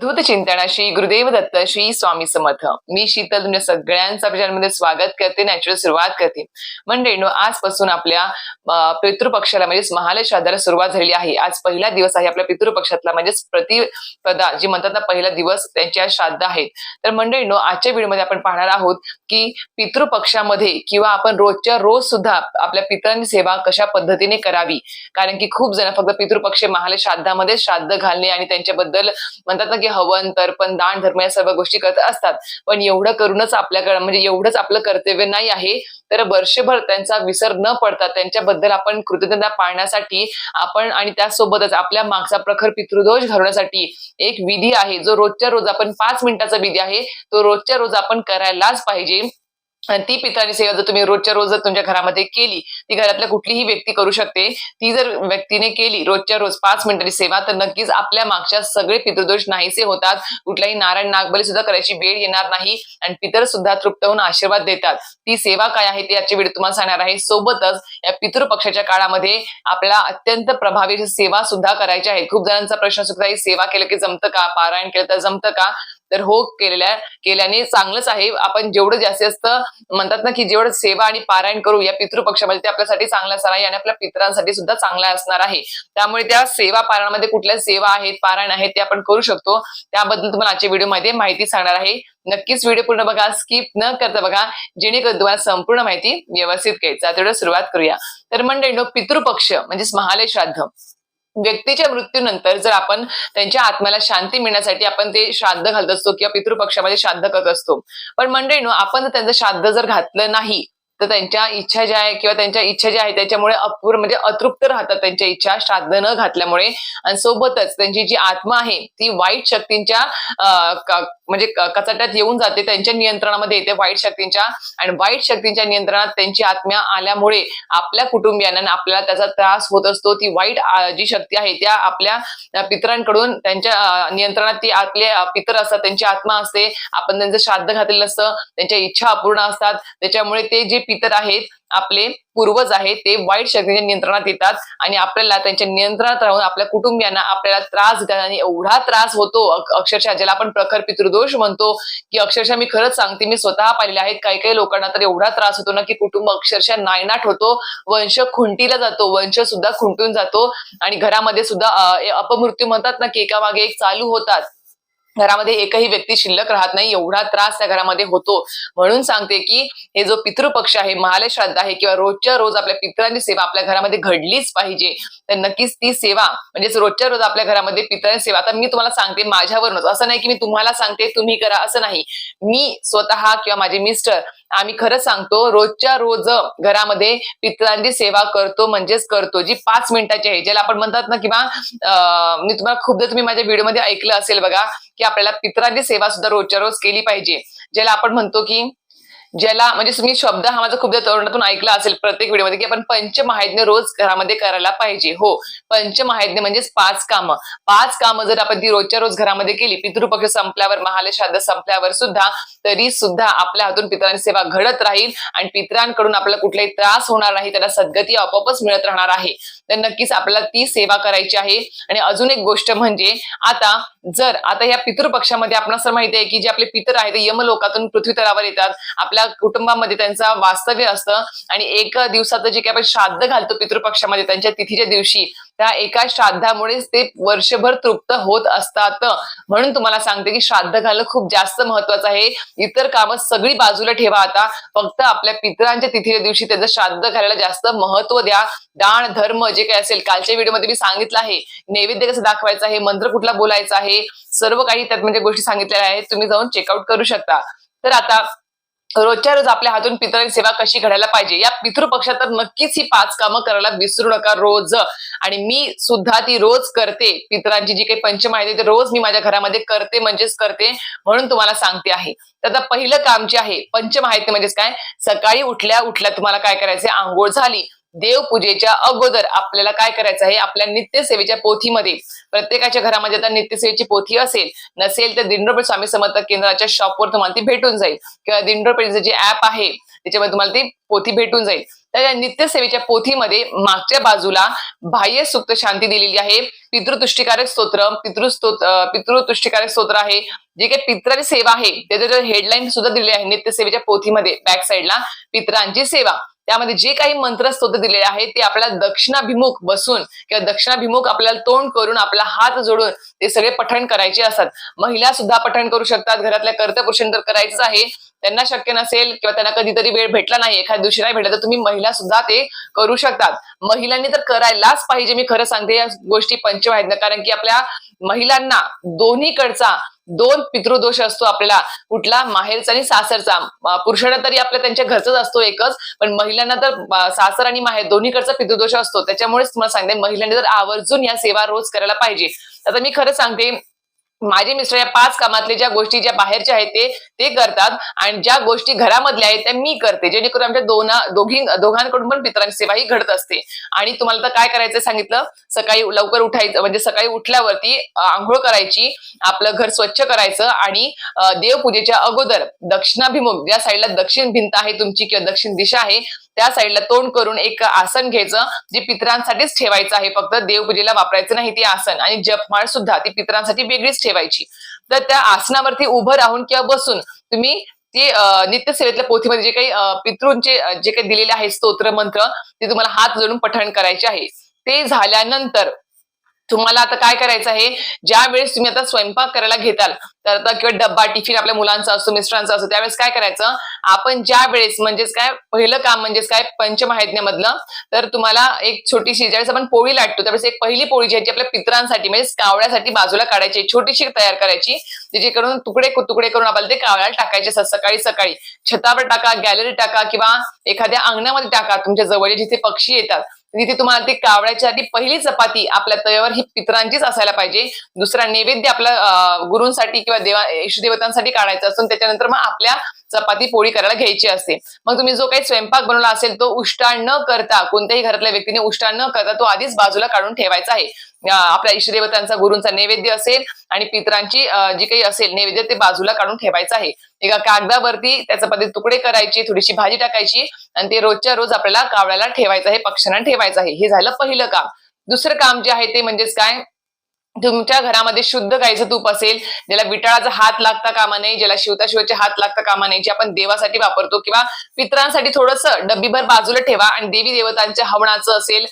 अद्भुत चिंतनाशी गुरुदेव दत्त श्री स्वामी समर्थ. मी शीतल तुमच्या सगळ्यांचं आपल्या स्वागत करते नॅचरल सुरुवात करते. मंडळीनो आजपासून आपल्या पितृपक्षाला म्हणजेच महालय श्राद्धाला सुरुवात झालेली आहे. आज पहिला दिवस आहे आपल्या पितृपक्षातला म्हणजेच प्रतिपदा जी म्हणतात ना पहिला दिवस त्यांच्या श्राद्ध आहेत. तर मंडळीनो आजच्या व्हिडिओमध्ये आपण पाहणार आहोत की पितृपक्षामध्ये किंवा आपण रोजच्या रोज सुद्धा आपल्या पितरांची सेवा कशा पद्धतीने करावी? कारण की खूप जण फक्त पितृपक्ष महालय श्राद्धामध्ये श्राद्ध घालणे आणि त्यांच्याबद्दल म्हणतात ना की हवन तर्पण दान धर्म या सर्व गोष्टी करत असतात. पण एवढं करूनच आपल्याकडे म्हणजे एवढंच आपलं कर्तव्य नाही आहे तर वर्षभर त्यांचा विसर न पडता त्यांच्याबद्दल आपण कृतज्ञता पाळण्यासाठी आपण आणि त्यासोबतच आपल्या मागचा प्रखर पितृदोष घालवण्यासाठी एक विधी आहे. जो रोजच्या रोज आपण पाच मिनिटाचा विधी आहे तो रोजच्या रोज आपण करायलाच पाहिजे. आणि ती पितळाची सेवा जर तुम्ही रोजच्या रोज जर तुमच्या घरामध्ये केली ती घरातल्या कुठलीही व्यक्ती करू शकते. ती जर व्यक्तीने केली रोजच्या रोज पाच मिनिटाची सेवा तर नक्कीच आपल्या मागच्या सगळे पितृदोष नाहीसे होतात. कुठलाही नारायण नागबली सुद्धा करायची वेळ येणार नाही आणि पितर सुद्धा तृप्त होऊन आशीर्वाद देतात. ती सेवा काय आहे ते याची व्हिडिओ तुम्हाला सांगणार आहे. सोबतच या पितृपक्षाच्या काळामध्ये आपल्याला अत्यंत प्रभावी सेवा सुद्धा करायच्या आहेत खूप जणांचा प्रश्न सुद्धा सेवा केलं की जमतं का? पारायण केलं तर जमतं का? तर हो केलेल्या केल्याने चांगलंच आहे. आपण जेवढं जास्तीत जास्त म्हणतात ना की जेवढं सेवा आणि पारायण करू या पितृपक्षामध्ये ते आपल्यासाठी चांगलं असणार आहे आणि आपल्या पितरांसाठी सुद्धा चांगलं असणार आहे. त्यामुळे त्या सेवा पारायणामध्ये कुठल्या सेवा आहेत पारायण आहेत ते आपण करू शकतो. त्याबद्दल तुम्हाला आजच्या व्हिडिओमध्ये माहिती सांगणार आहे. नक्कीच व्हिडिओ पूर्ण बघा स्किप न करता बघा जेणेकरून तुम्हाला संपूर्ण माहिती व्यवस्थित घ्यायचा तेवढं सुरुवात करूया. तर मंडळी पितृपक्ष म्हणजेच महालय श्राद्ध. व्यक्तीच्या मृत्यूनंतर जर आपण त्यांच्या आत्म्याला शांती मिळण्यासाठी आपण ते श्राद्ध घालत असतो किंवा पितृपक्षामध्ये श्राद्ध करत असतो. पण मंडळीनो आपण जर त्यांचं श्राद्ध जर घातलं नाही तर त्यांच्या इच्छा ज्या आहे किंवा त्यांच्या इच्छा ज्या आहे त्याच्यामुळे अपूर्ण म्हणजे अतृप्त राहतात त्यांच्या इच्छा श्राद्ध न घातल्यामुळे. आणि सोबतच त्यांची जी आत्मा आहे ती वाईट शक्तींच्या अं, म्हणजे कचाट्यात येऊन जाते त्यांच्या नियंत्रणामध्ये येते वाईट शक्तींच्या. आणि वाईट शक्तींच्या नियंत्रणात त्यांची आत्म्या आल्यामुळे आपल्या कुटुंबियांना आपल्याला त्याचा त्रास होत असतो. ती वाईट जी शक्ती आहे त्या आपल्या पितरांकडून त्यांच्या नियंत्रणात ती आपले पितर असतात त्यांची आत्मा असते. आपण त्यांचं श्राद्ध घातलेलं असतं त्यांच्या इच्छा अपूर्ण असतात. त्याच्यामुळे ते जे पितर आहेत आपले पूर्वज आहेत ते वाईट शक्तीच्या नियंत्रणात येतात आणि आपल्याला त्यांच्या नियंत्रणात राहून आपल्या कुटुंबियांना आपल्याला त्रास देतात आणि एवढा त्रास होतो अक्षरशः ज्याला आपण प्रखर पितृदोष म्हणतो की अक्षरशः मी खरंच सांगते मी स्वतः पाहिलेले आहेत. काही काही लोकांना तर एवढा त्रास होतो ना की कुटुंब अक्षरशः नायनाट होतो वंश खुंटीला जातो वंश सुद्धा खुंटून जातो आणि घरामध्ये सुद्धा अपमृत्यू म्हणतात ना की एका मागे एक चालू होतात. घरामध्ये एकही व्यक्ती शिल्लक राहत नाही एवढा त्रास त्या घरामध्ये होतो. म्हणून सांगते की हे जो पितृपक्ष आहे महालय श्राद्ध आहे किंवा रोजच्या रोज आपल्या पितरांची सेवा आपल्या घरामध्ये घडलीच पाहिजे तर नक्कीच ती सेवा म्हणजेच रोजच्या रोज आपल्या घरामध्ये पितरांची सेवा. आता मी तुम्हाला सांगते माझ्यावरूनच. असं नाही की मी तुम्हाला सांगते तुम्ही करा असं नाही. मी स्वतः किंवा माझे मिस्टर आम्ही खरंच सांगतो रोजच्या रोज घरामध्ये पितरांची सेवा करतो म्हणजेच करतो. जी पाच मिनिटाची आहे ज्याला आपण म्हणतात ना किंवा अं, मी तुम्हाला खूपदा तुम्ही माझ्या व्हिडिओमध्ये ऐकलं असेल बघा की आपल्याला पितरांची सेवा सुद्धा रोजच्या रोज केली पाहिजे. ज्याला आपण म्हणतो की ज्याला म्हणजे तुम्ही शब्द हा माझा खूपदा तरुणातून ऐकला असेल प्रत्येक व्हिडिओमध्ये की आपण पंचमहायज्ञ रोज घरामध्ये करायला पाहिजे. हो पंचमहायज्ञ म्हणजेच पाच कामं. पाच कामं जर आपण ती रोजच्या रोज घरामध्ये केली पितृपक्ष संपल्यावर महालय श्राद्ध संपल्यावर सुद्धा तरी सुद्धा आपल्या हातून पितरांची सेवा घडत राहील आणि पितरांकडून आपल्याला कुठलाही त्रास होणार नाही त्याला सद्गती आपोआपच मिळत राहणार आहे. तर नक्कीच आपल्याला ती सेवा करायची आहे. आणि अजून एक गोष्ट म्हणजे आता जर आता या पितृपक्षामध्ये आपण असं माहिती आहे की जे आपले पितर आहेत ते यमलोकातून पृथ्वीतलावर येतात. आपल्या कुटुंबामध्ये त्यांचा वास्तव्य असतं. आणि एक दिवसाचं जे काही आपण श्राद्ध घालतो पितृपक्षामध्ये त्यांच्या तिथीच्या दिवशी त्या एका श्राद्धामुळेच ते वर्षभर तृप्त होत असतात. म्हणून तुम्हाला सांगते की श्राद्ध घालणं खूप जास्त महत्वाचं आहे. इतर कामं सगळी बाजूला ठेवा आता. फक्त आपल्या पितरांच्या तिथीच्या दिवशी त्याचं श्राद्ध घालायला जास्त महत्त्व द्या. दान धर्म जे काही असेल कालच्या व्हिडिओमध्ये मी सांगितलं आहे. नैवेद्य कसं दाखवायचं आहे मंत्र कुठला बोलायचा आहे सर्व काही त्यात म्हणजे गोष्टी सांगितलेल्या आहेत. तुम्ही जाऊन चेकआउट करू शकता. तर आता रोजच्या रोज आपल्या हातून पितरांची सेवा कशी घडायला पाहिजे? या पितृपक्षात तर नक्कीच ही पाच कामं करायला विसरू नका रोज. आणि मी सुद्धा ती रोज करते. पितरांची जी काही पंचमाहिती आहे, ते रोज मी माझ्या घरामध्ये करते म्हणजेच करते म्हणून तुम्हाला सांगते आहे. तर आता पहिलं काम जे आहे पंचम आहे म्हणजेच काय? सकाळी उठल्या उठल्या तुम्हाला काय करायचे आंघोळ झाली. देवपूजेच्या अगोदर आपल्याला काय करायचं आहे? आपल्या नित्यसेवेच्या पोथीमध्ये. प्रत्येकाच्या घरामध्ये आता नित्यसेवेची पोथी असेल नसेल तर दिंडोरपेठ स्वामी समर्थ केंद्राच्या शॉपवर तुम्हाला ती भेटून जाईल. किंवा दिंडोरपेठचं जे ऍप आहे त्याच्यामध्ये तुम्हाला ती पोथी भेटून जाईल. तर या नित्यसेवेच्या पोथीमध्ये मागच्या बाजूला बाह्य सुप्त शांती दिलेली आहे. पितृतुष्टीकारक स्तोत्र पितृस्तोत अं, पितृतुष्टीकारक स्तोत्र आहे. जे काही पित्राची सेवा आहे त्याचं हेडलाईन सुद्धा दिलेली आहे नित्यसेवेच्या पोथीमध्ये. बॅक साईडला पित्रांची सेवा. त्यामध्ये जे काही मंत्र स्तोत्र दिलेले आहेत ते आपल्याला दक्षिणाभिमुख बसून किंवा दक्षिणाभिमुख आपल्याला तोंड करून आपला हात जोडून ते सगळे पठण करायचे असतात. महिला सुद्धा पठण करू शकतात. घरातल्या कर्तपुरुषण तर करायचंच आहे. त्यांना शक्य नसेल किंवा त्यांना कधीतरी वेळ भेटला नाही एखाद्या दिवशी नाही भेटला तर तुम्ही महिला सुद्धा ते करू शकतात. महिलांनी तर करायलाच पाहिजे. मी खरं सांगते या गोष्टी पंचम आहेत ना कारण की आपल्या महिलांना दोन्हीकडचा दोन पितृदोष असतो आपल्याला कुठला माहेरचा आणि सासरचा. पुरुषांना तरी आपल्या त्यांच्या घरचाच असतो एकच पण महिलांना तर सासर आणि माहेर दोन्हीकडचा पितृदोष असतो. त्याच्यामुळेच तुम्हाला सांगते महिलांनी तर आवर्जून या सेवा रोज करायला पाहिजे. आता मी खरं सांगते माझे मिस्टर या पाच कामातले ज्या गोष्टी ज्या बाहेरच्या आहेत ते ते करतात. आणि ज्या गोष्टी घरामधल्या आहेत त्या मी करते. जेणेकरून आमच्या दोन दोघी दोघांकडून पण पितरांची सेवा ही घडत असते. आणि तुम्हाला तर काय करायचं सांगितलं? सकाळी लवकर उठायचं म्हणजे सकाळी उठल्यावरती आंघोळ करायची आपलं घर स्वच्छ करायचं आणि देवपूजेच्या अगोदर दक्षिणाभिमुख ज्या साईडला दक्षिण भिंत आहे तुमची किंवा दक्षिण दिशा आहे त्या साईडला तोंड करून एक आसन घ्यायचं जे पितरांसाठीच ठेवायचं आहे. फक्त देवपूजेला वापरायचं नाही ते आसन आणि जपमाळ सुद्धा ती पितरांसाठी वेगळीच ठेवायची. तर त्या आसनावरती उभं राहून किंवा बसून तुम्ही ते नित्यसेवेतल्या पोथीमध्ये जे काही पितृंचे जे काही दिलेले आहे स्तोत्र मंत्र ते तुम्हाला हात जोडून पठण करायचे आहे. ते झाल्यानंतर तुम्हाला आता काय करायचं आहे? ज्या वेळेस तुम्ही आता स्वयंपाक करायला घेताल तर आता किंवा डब्बा टिफिन आपल्या मुलांचा असतो मिस्टरांचा असतो त्यावेळेस काय करायचं? आपण ज्या वेळेस म्हणजेच काय पहिलं काम म्हणजेच काय पंचमाहिज्ञामधलं तर तुम्हाला एक छोटीशी ज्यावेळेस आपण पोळी लाटतो त्यावेळेस एक पहिली पोळी जी आहे आपल्या पित्रांसाठी म्हणजे कावळ्यासाठी बाजूला काढायची छोटीशी तयार करायची जेणेकरून तुकडे तुकडे करून आपल्याला ते कावळ्याला टाकायचे असतात सकाळी सकाळी. छतावर टाका गॅलरी टाका किंवा एखाद्या अंगणामध्ये टाका तुमच्या जवळ जिथे पक्षी येतात. तिथे तुम्हाला ती कावळ्याच्या आधी पहिली चपाती आपल्या तव्यावर ही पितरांचीच असायला पाहिजे. दुसरा नैवेद्य आपल्या गुरूंसाठी किंवा देवा इष्टदेवतांसाठी काढायचा असून त्याच्यानंतर मग आपल्या चपाती पोळी करायला घ्यायची असते. मग तुम्ही जो काही स्वयंपाक बनवला असेल तो उष्टाण न करता कोणत्याही घरातल्या व्यक्तीने उष्टाण न करता तो आधीच बाजूला काढून ठेवायचा आहे. आपल्या इष्टदेवतांचा गुरूंचा नैवेद्य असेल आणि पितरांची जी काही असेल नैवेद्य ते बाजूला काढून ठेवायचं आहे. एका कागदावरती त्या चपाती तुकडे करायची थोडीशी भाजी टाकायची आणि ते रोजच्या रोज आपल्याला कावळ्याला ठेवायचं आहे पक्ष्यांना ठेवायचं आहे. हे झालं पहिलं काम. दुसरं काम जे आहे ते म्हणजेच काय? तुमच्या घरामध्ये शुद्ध गाईचं तूप असेल ज्याला विटाळाचा हात लागता कामा नाही ज्याला शिवता शिवाचे हात लागता कामा नाही जे आपण देवासाठी वापरतो किंवा पित्रांसाठी थोडस डब्बीभर बाजूला ठेवा आणि देवी देवतांच्या हवणाचं असेल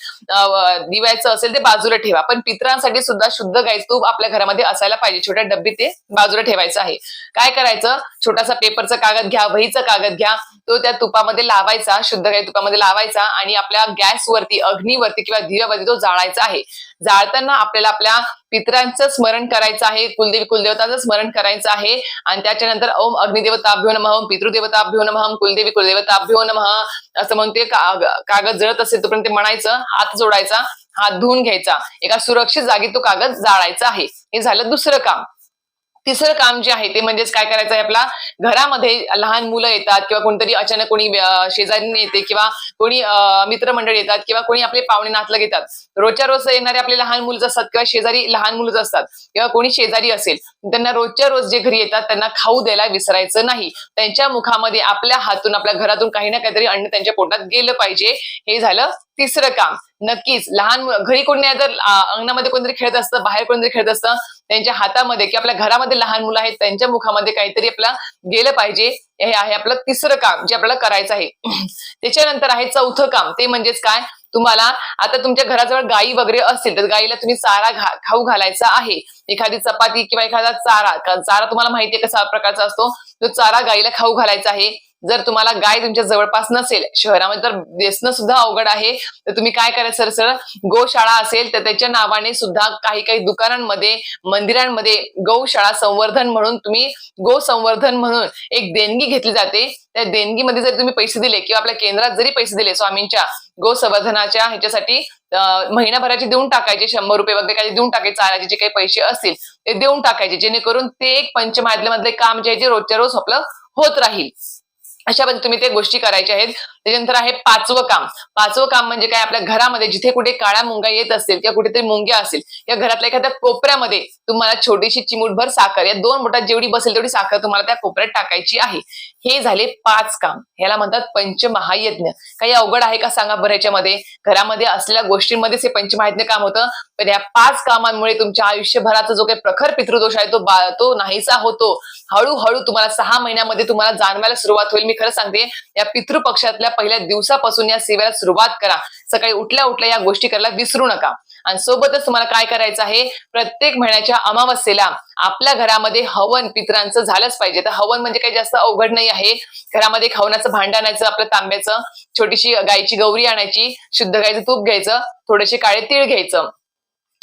दिव्याचं असेल ते बाजूला ठेवा. पण पित्रांसाठी सुद्धा शुद्ध गाईचं तूप आपल्या घरामध्ये असायला पाहिजे. छोट्या डब्बी ते बाजूला ठेवायचं आहे. काय करायचं? छोटासा पेपरचा कागद घ्या वहीचा कागद घ्या. तो त्या तुपामध्ये लावायचा शुद्ध गाई तुपामध्ये लावायचा आणि आपल्या गॅसवरती अग्नीवरती किंवा दिव्यावरती तो जाळायचा आहे. जाळताना आपल्याला आपल्या पितरांचं स्मरण करायचं आहे कुलदेवी कुलदेवतांचं स्मरण करायचं आहे. आणि त्याच्यानंतर ओम अग्निदेवताभ्यो नमः ओम पितृदेवताभ्यो नमः कुलदेवी कुलदेवताभ्यो नमः असं म्हणून ते कागद जळत असेल तोपर्यंत ते म्हणायचं हात जोडायचा हात धुवून घ्यायचा. एका सुरक्षित जागी तो कागद जाळायचा आहे. हे झालं दुसरं काम. तिसरं काम जे आहे ते म्हणजेच काय करायचं आहे आपला? घरामध्ये लहान मुलं येतात किंवा कोणतरी अचानक कोणी शेजारीने शेजारी येते किंवा कोणी मित्रमंडळ येतात किंवा कोणी आपले पाहुणे नातलं घेतात रोजच्या रोज येणारे आपले लहान मुलं असतात किंवा शेजारी लहान मुलं असतात किंवा कोणी शेजारी असेल त्यांना रोजच्या रोज जे घरी येतात त्यांना खाऊ द्यायला विसरायचं नाही. त्यांच्या मुखामध्ये आपल्या हातून आपल्या घरातून काही ना काहीतरी अन्न त्यांच्या पोटात गेलं पाहिजे. हे झालं तिसरं काम. नक्कीच लहान घरी कोणी नाही तर अंगणामध्ये कोणतरी खेळत असतं बाहेर कोणतरी खेळत असतं त्यांच्या हातामध्ये की आपल्या घरामध्ये लहान मुलं आहेत त्यांच्या मुखामध्ये काहीतरी आपला गेलं पाहिजे. हे आहे आपलं तिसरं काम जे आपल्याला करायचं आहे. त्याच्यानंतर आहे चौथं काम. ते म्हणजेच काय? तुम्हाला आता तुमच्या घराजवळ गायी वगैरे असतील तर गायीला तुम्ही चारा खाऊ घालायचा आहे. एखादी चपाती किंवा एखादा चारा. चारा तुम्हाला माहिती आहे कसा प्रकारचा असतो? तो चारा गायीला खाऊ घालायचा आहे. जर तुम्हाला गाय तुमच्या जवळपास नसेल शहरामध्ये तर दिसणं सुद्धा अवघड आहे. तर तुम्ही काय करायचं सर सर? गोशाळा असेल तर त्याच्या नावाने सुद्धा काही काही दुकानांमध्ये मंदिरांमध्ये गौशाळा संवर्धन म्हणून तुम्ही गो संवर्धन म्हणून एक देणगी घेतली जाते. त्या देणगीमध्ये जर तुम्ही पैसे दिले किंवा आपल्या केंद्रात जरी पैसे दिले स्वामींच्या गो संवर्धनाच्या ह्याच्यासाठी महिनाभराचे देऊन टाकायचे शंभर रुपये वगैरे काही देऊन टाकायचे चालायचे जे काही पैसे असतील ते देऊन टाकायचे जेणेकरून ते एक पंचमादल्यामधले काम जे आहे ते रोजच्या रोज आपलं होत राहील. अशा पद्धतीने तुम्ही ते गोष्टी करायच्या आहेत. त्याच्यानंतर आहे पाचवं काम. पाचवं काम म्हणजे काय? आपल्या घरामध्ये जिथे कुठे काळ्या मुंग्या येत असतील किंवा कुठेतरी मुंग्या असेल या घरातल्या एखाद्या कोपऱ्यामध्ये तुम्हाला छोटीशी चिमूटभर साखर या दोन बोटात जेवढी बसेल तेवढी साखर तुम्हाला त्या कोपऱ्यात टाकायची आहे. हे झाले पाच काम. ह्याला म्हणतात पंचमहायज्ञ. काही अवघड आहे का सांगा बरं याच्यामध्ये? घरामध्ये असलेल्या गोष्टींमध्येच हे पंचमहायज्ञ काम होतं. पण या पाच कामांमुळे तुमच्या आयुष्यभराचा जो काही प्रखर पितृदोष आहे तो बा- तो नाहीसा होतो. हळूहळू तुम्हाला सहा महिन्यामध्ये तुम्हाला जाणवायला सुरुवात होईल. मी खरं सांगते या पितृपक्षातल्या पहिल्या दिवसापासून या सेवेला सुरुवात करा. सकाळी उठल्या उठल्या या गोष्टी करायला विसरू नका. आणि सोबतच तुम्हाला काय करायचं आहे? प्रत्येक महिन्याच्या अमावस्येला आपल्या घरामध्ये हवन पित्रांचं झालंच पाहिजे. तर हवन म्हणजे काही जास्त अवघड नाही आहे. घरामध्ये एक हवनाचं भांड आणायचं आपलं तांब्याचं छोटीशी गायची गौरी आणायची शुद्ध गायचं तूप घ्यायचं थोडेसे काळे तीळ घ्यायचं.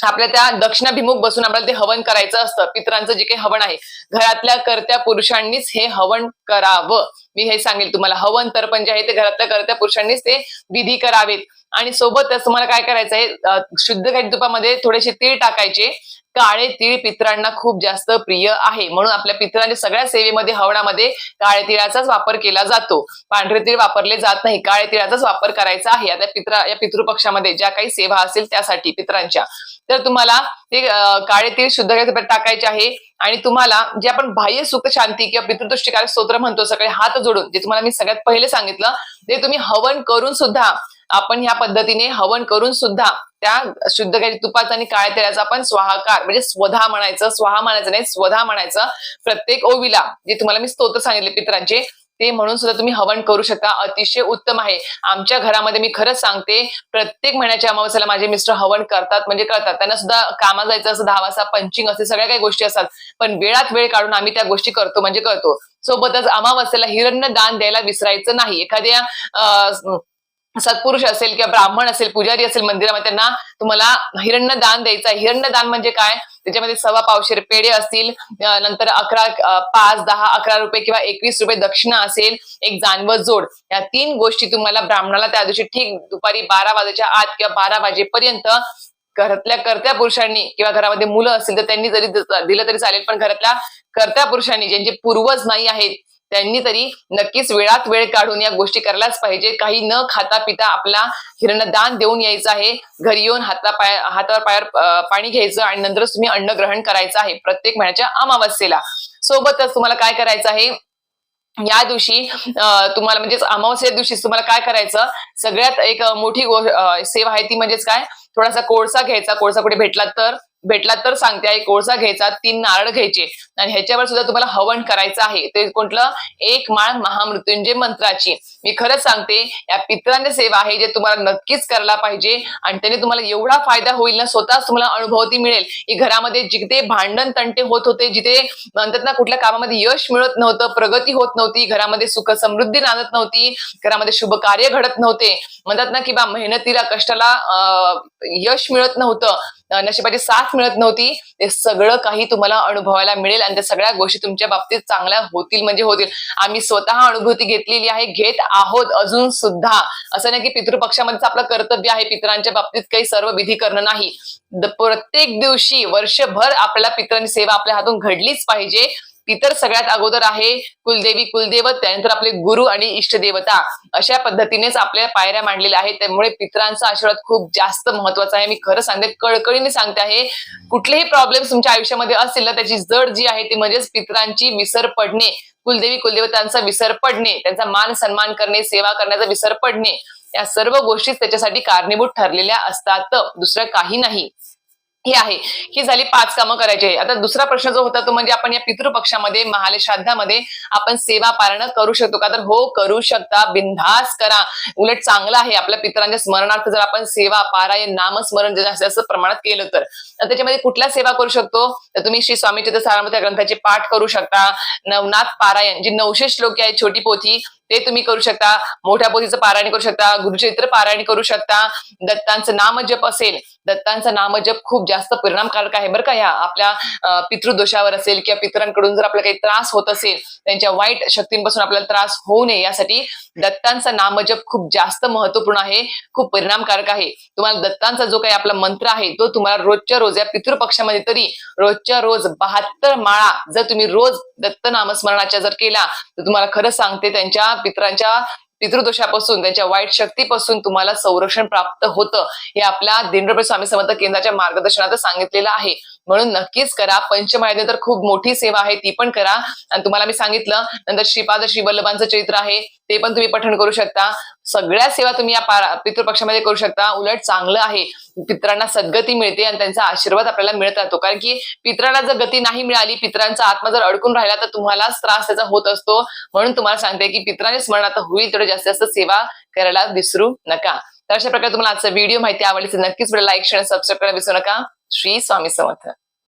आपल्या त्या दक्षिणाभिमुख बसून आपल्याला ते हवन करायचं असतं. पितरांचं जे काही हवन आहे घरातल्या कर्त्या पुरुषांनीच हे हवन करावं. मी हे सांगेल तुम्हाला. हवन तर्पण जे आहे ते घरातल्या करत्या पुरुषांनीच ते विधी करावेत. आणि सोबतच तुम्हाला काय करायचं आहे शुद्ध गाई तुपामध्ये थोडेसे तीळ टाकायचे. काळे तीळ पित्रांना खूप जास्त प्रिय आहे. म्हणून आपल्या पित्रांच्या सगळ्या सेवेमध्ये हवनामध्ये काळे तिळाचाच वापर केला जातो. पांढरे तीळ वापरले जात नाही. काळे तिळाचाच वापर करायचा आहे. आता पित्रा या पितृपक्षामध्ये ज्या काही सेवा असेल त्यासाठी पित्रांच्या. तर तुम्हाला ते काळे तीळ शुद्ध टाकायचे आहे. आणि तुम्हाला जे आपण बाह्य सुख शांती किंवा पितृदृष्टिकारक स्तोत्र म्हणतो सगळे हात जोडून जे तुम्हाला मी सगळ्यात पहिले सांगितलं ते तुम्ही हवन करून सुद्धा आपण ह्या पद्धतीने हवन करून सुद्धा त्या शुद्ध गाई तुपाचा आणि काळ्या तेलाचा आपण स्वाहाकार म्हणजे स्वधा म्हणायचं स्वाहा म्हणायचं नाही स्वधा म्हणायचं प्रत्येक ओवीला जे तुम्हाला मी स्तोत्र सांगितले पित्रांचे ते म्हणून सुद्धा तुम्ही हवन करू शकता. अतिशय उत्तम आहे. आमच्या घरामध्ये मी खरंच सांगते प्रत्येक महिन्याच्या अमावस्याला माझे मिस्टर हवन करतात म्हणजे करतात. त्यांना सुद्धा कामाला जायचं असं दहा वाजता पंचिंग असे सगळ्या काही गोष्टी असतात. पण वेळात वेळ काढून आम्ही त्या गोष्टी करतो म्हणजे करतो. सोबतच अमावस्येला हिरण्य दान द्यायला विसरायचं नाही. एखाद्या अं, सत्पुरुष असेल किंवा ब्राह्मण असेल पुजारी असेल मंदिरामध्ये त्यांना तुम्हाला हिरण्य दान द्यायचं आहे. हिरण्य दान म्हणजे काय? त्याच्यामध्ये सव्वा पावशेर पेढे असतील नंतर अकरा पाच दहा अकरा रुपये किंवा एकवीस रुपये दक्षिणा असेल एक जानवत जोड. या तीन गोष्टी तुम्हाला ब्राह्मणाला त्या दिवशी ठीक दुपारी बारा वाजेच्या आत किंवा बारा वाजेपर्यंत घरातल्या कर्त्या पुरुषांनी किंवा घरामध्ये मुलं असतील तर त्यांनी जरी दिलं तरी चालेल पण घरातल्या कर्त्या पुरुषांनी ज्यांचे पूर्वज नाही आहेत त्यांनी तरी नक्कीच वेळात वेळ काढून या गोष्टी करायलाच पाहिजे. काही न खाता पिता आपला हिरणदान देऊन यायचं आहे. घरी येऊन हाता पाय हातावर पायावर पाणी घ्यायचं आणि नंतरच तुम्ही अन्न ग्रहण करायचं आहे प्रत्येक महिन्याच्या अमावस्येला. सोबतच तुम्हाला काय करायचं आहे? या दिवशी तुम्हाला म्हणजेच अमावस्या दिवशी तुम्हाला काय करायचं? सगळ्यात एक मोठी गोष्ट सेवा आहे ती म्हणजेच काय? थोडासा कोळसा घ्यायचा. कोळसा कुठे भेटला तर भेटला तर सांगते एक कोळसा घ्यायचा तीन नारळ घ्यायचे. आणि ह्याच्यावर सुद्धा तुम्हाला हवन करायचं आहे. ते कुठलं एक माळ महामृत्युंजय मंत्राची. मी खरंच सांगते या पित्रांची सेवा आहे जे तुम्हाला नक्कीच करायला पाहिजे आणि त्याने तुम्हाला एवढा फायदा होईल ना स्वतःच तुम्हाला अनुभवती मिळेल. की घरामध्ये जिथे भांडण तंटे होत होते जिथे म्हणतात ना कुठल्या कामामध्ये यश मिळत नव्हतं प्रगती होत नव्हती घरामध्ये सुख समृद्धी नांदत नव्हती घरामध्ये शुभ कार्य घडत नव्हते. म्हणतात ना की बा मेहनतीला कष्टाला यश मिळत नव्हतं. नशिबाची साथ मिळत नव्हती. ते सगळं काही तुम्हाला अनुभवायला मिळेल आणि त्या सगळ्या गोष्टी तुमच्या बाबतीत चांगल्या होतील म्हणजे होतील. आम्ही स्वतः अनुभूती घेतलेली आहे घेत आहोत अजून सुद्धा. असं नाही की पितृपक्षामध्येच आपलं कर्तव्य आहे पितरांच्या बाबतीत काही सर्व विधी करणं नाही. प्रत्येक दिवशी वर्षभर आपल्याला पितरांची सेवा आपल्या हातून घडलीच पाहिजे. पितर सगळ्यात अगोदर आहे कुलदेवी कुलदेवत त्यानंतर आपले गुरु आणि इष्टदेवता अशा पद्धतीनेच आपल्या पायऱ्या मांडलेल्या आहेत. त्यामुळे पितरांचा आशीर्वाद खूप जास्त महत्त्वाचा आहे. मी खरं सांगते कळकळीने सांगते आहे. कुठलेही प्रॉब्लेम तुमच्या आयुष्यामध्ये असतील ना त्याची जड जी आहे ती म्हणजेच पितरांची विसर पडणे. कुलदेवी कुलदेवतांचा विसर पडणे. त्यांचा मान सन्मान करणे सेवा करण्याचा विसर पडणे. या सर्व गोष्टी त्याच्यासाठी कारणीभूत ठरलेल्या असतात. दुसरं काही नाही. ही आहे ही झाली पाच कामं करायची आहे. आता दुसरा प्रश्न जो होता तो म्हणजे आपण या पितृपक्षामध्ये महाले श्राद्धामध्ये आपण सेवा पारण करू शकतो का? तर हो करू शकता. बिनधास करा. उलट चांगलं आहे. आपल्या पितरांच्या स्मरणार्थ जर आपण सेवा पारायण नामस्मरण जर जास्तीत जास्त प्रमाणात केलं तर. त्याच्यामध्ये कुठल्या सेवा करू शकतो? तर तुम्ही श्री स्वामी चित्र सारामृत ग्रंथाचे पाठ करू शकता नवनाथ पारायण जी नऊशे श्लोके आहे छोटी पोथी ते तुम्ही करू शकता. मोठ्या पोथीचं पारायण करू शकता. गुरुचरित्र पारायण करू शकता. दत्तांचं नामजप असेल दत्तांचा नामजप खूप जास्त परिणामकारक आहे बरं का ह्या. आपल्या पितृदोषावर असेल किंवा पितरांकडून जर आपल्याला काही त्रास होत असेल त्यांच्या वाईट शक्तींपासून आपल्याला त्रास होऊ नये यासाठी दत्तांचा नामजप खूप जास्त महत्त्वपूर्ण आहे. खूप परिणामकारक आहे. तुम्हाला दत्तांचा जो काही आपला मंत्र आहे तो तुम्हाला रोजच्या रोज या पितृपक्षामध्ये तरी रोजच्या रोज बहात्तर माळा जर तुम्ही रोज दत्त नामस्मरणाच्या जर केला तर तुम्हाला खरं सांगते त्यांच्या पितरांच्या पितृदोषापासून त्यांच्या वाईट शक्तीपासून तुम्हाला संरक्षण प्राप्त होतं हे आपल्या दिंडोबे स्वामी समर्थ केंद्राच्या मार्गदर्शनात सांगितलेलं आहे. म्हणून नक्कीच करा. पंचमायदे तर खूप मोठी सेवा आहे ती पण करा. आणि तुम्हाला मी सांगितलं नंतर श्रीपाद श्री वल्लभांचं चरित्र आहे ते पण तुम्ही पठण करू शकता. सगळ्या सेवा तुम्ही या पितृपक्षामध्ये करू शकता. उलट चांगलं आहे. पित्रांना सद्गती मिळते आणि त्यांचा आशीर्वाद आपल्याला मिळत राहतो. कारण की पित्राला जर गती नाही मिळाली पित्रांचा आत्मा जर अडकून राहिला तर तुम्हालाच त्रास त्याचा होत असतो. म्हणून तुम्हाला सांगते की पित्राने स्मरण आता होईल तेवढं जास्तीत जास्त सेवा करायला विसरू नका. तर अशा प्रकारे तुम्हाला आजचा व्हिडिओ माहिती आवडली तर नक्कीच लाईक शेअर सबस्क्राईब करायला विसरू नका. श्री स्वामी समर्थ